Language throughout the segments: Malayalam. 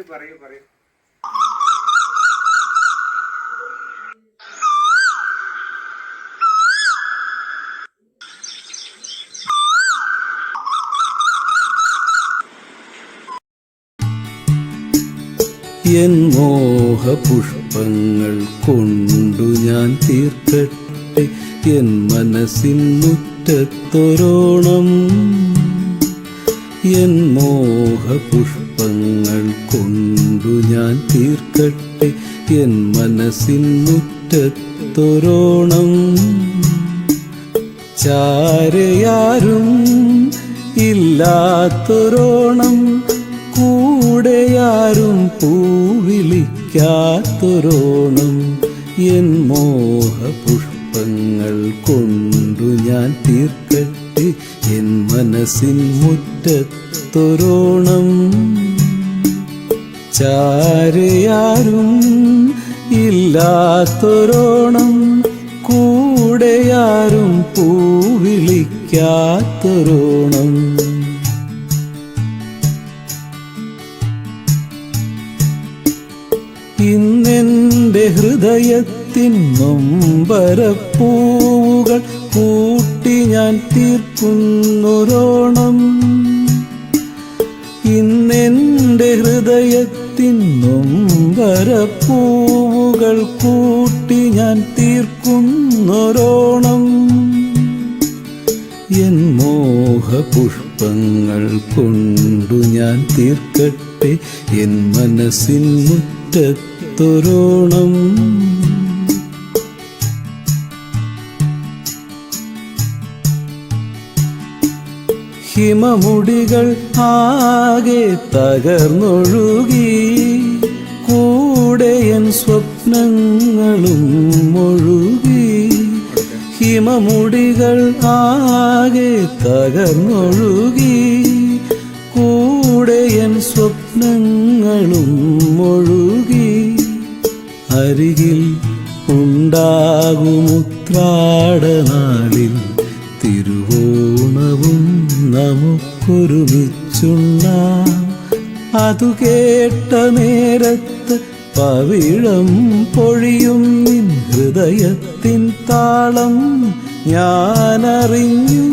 പറയൂ പറയൂ. എൻ മോഹപുഷ്പങ്ങൾ കൊണ്ടു ഞാൻ തീർക്കട്ടെ. എൻ മനസ്സിൻ മുറ്റത്തൊരോണം എൻ മോഹപുഷ്പങ്ങൾ കൊണ്ടു ഞാൻ തീർക്കട്ടെ എൻ മനസ്സിൻ മുറ്റത്തൊരോണം. ചാരയാരും ഇല്ലാത്തൊരോണം കൂടെയാരും പൂവിളിക്കാത്തൊരോണം. എൻ മോഹപുഷ്പങ്ങൾ കൊണ്ടു ഞാൻ തീർക്കട്ടെ എൻ മനസ്സിൻ മുറ്റത്തൊരോണം. ചാരയാരും ഇല്ലാത്തൊരോണം. കൂടെയാരും പൂവിളിക്കാത്തൊരോണം. ഇന്നെന്റെ ഹൃദയത്തിൻ വരപ്പൂവുകൾ കൂട്ടി ഞാൻ തീർക്കുന്നൊരോണം. ഇന്നെന്റെ ഹൃദയത്തിൻ വരപ്പൂവുകൾ കൂട്ടി ഞാൻ തീർക്കുന്നൊരോണം. എൻ മോഹപുഷ്പങ്ങൾ കൊണ്ടു ഞാൻ തീർക്കട്ടെ എൻ മനസ്സിൻ മുറ്റത്തൊരോണം. ഹിമമുടികൾ ആകെ തകർന്നൊഴുകി. കൂടെയൻ സ്വപ്നങ്ങളും ഒഴുകി. ഹിമമുടികൾ ആകെ തകർന്നൊഴുകി. കൂടെയൻ സ്വപ്നങ്ങളും ഒഴുകി. അരികിൽ ഉണ്ടാകുമുത്രാടനാളിൽ തിരുവോണവും. നമുക്കൊരുമിച്ചുണ്ണാം അതു കേട്ട നേരത്ത് പവിഴം പൊഴിയും നിൻ ഹൃദയത്തിൻ താളം ഞാനറിഞ്ഞു.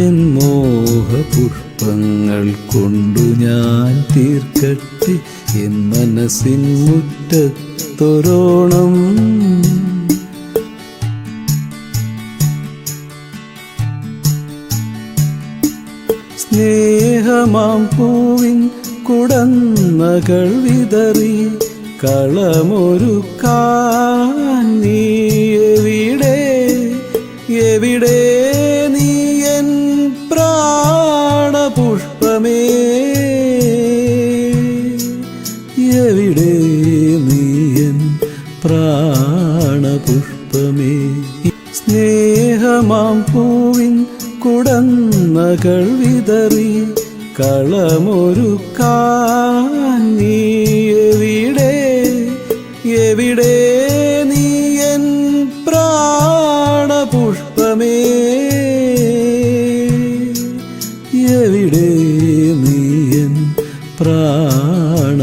എൻ മോഹപുഷ്പങ്ങൾ കൊണ്ടു ഞാൻ തീർക്കട്ടെ എൻ മനസ്സിൻ മുറ്റത്തൊരോണം സ്നേഹമാം പൂവിൻ കുടന്നകൾ വിതറി കളമൊരുക്കാൻ നീ എവിടെ? എവിടെ നീ എൻ പ്രാണപുഷ്പമേ? എവിടെ നീ എൻ പ്രാണപുഷ്പമേ? സ്നേഹമാം പൂവിൻ കുടന്നകൾ വിതറി കളമൊരുക്കാൻ നീ എവിടെ എവിടെ നീ എൻ പ്രാണപുഷ്പമേ? എവിടെ നീ എൻ പ്രാണപുഷ്പമേ?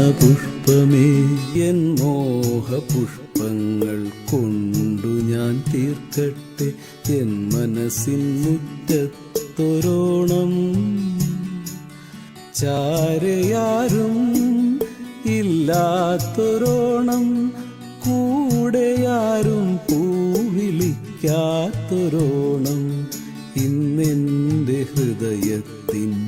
എൻ മോഹപുഷ്പ തീർക്കട്ടെ എൻ മനസ്സിൻ മുറ്റത്തൊരോണം. ചാരയാരും ഇല്ലാത്തൊരോണം. കൂടെയാരും പൂവിളിക്കാത്തൊരോണം. ഇന്നെന്റെ ഹൃദയത്തിൻ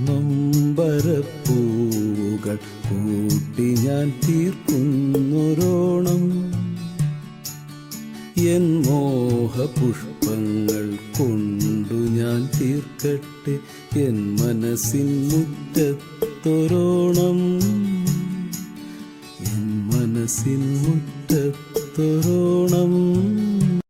കേട്ട് എൻ മനസ്സിൻ മുറ്റത്തൊരോണം. എൻ മനസ്സിൻ മുറ്റത്തൊരോണം.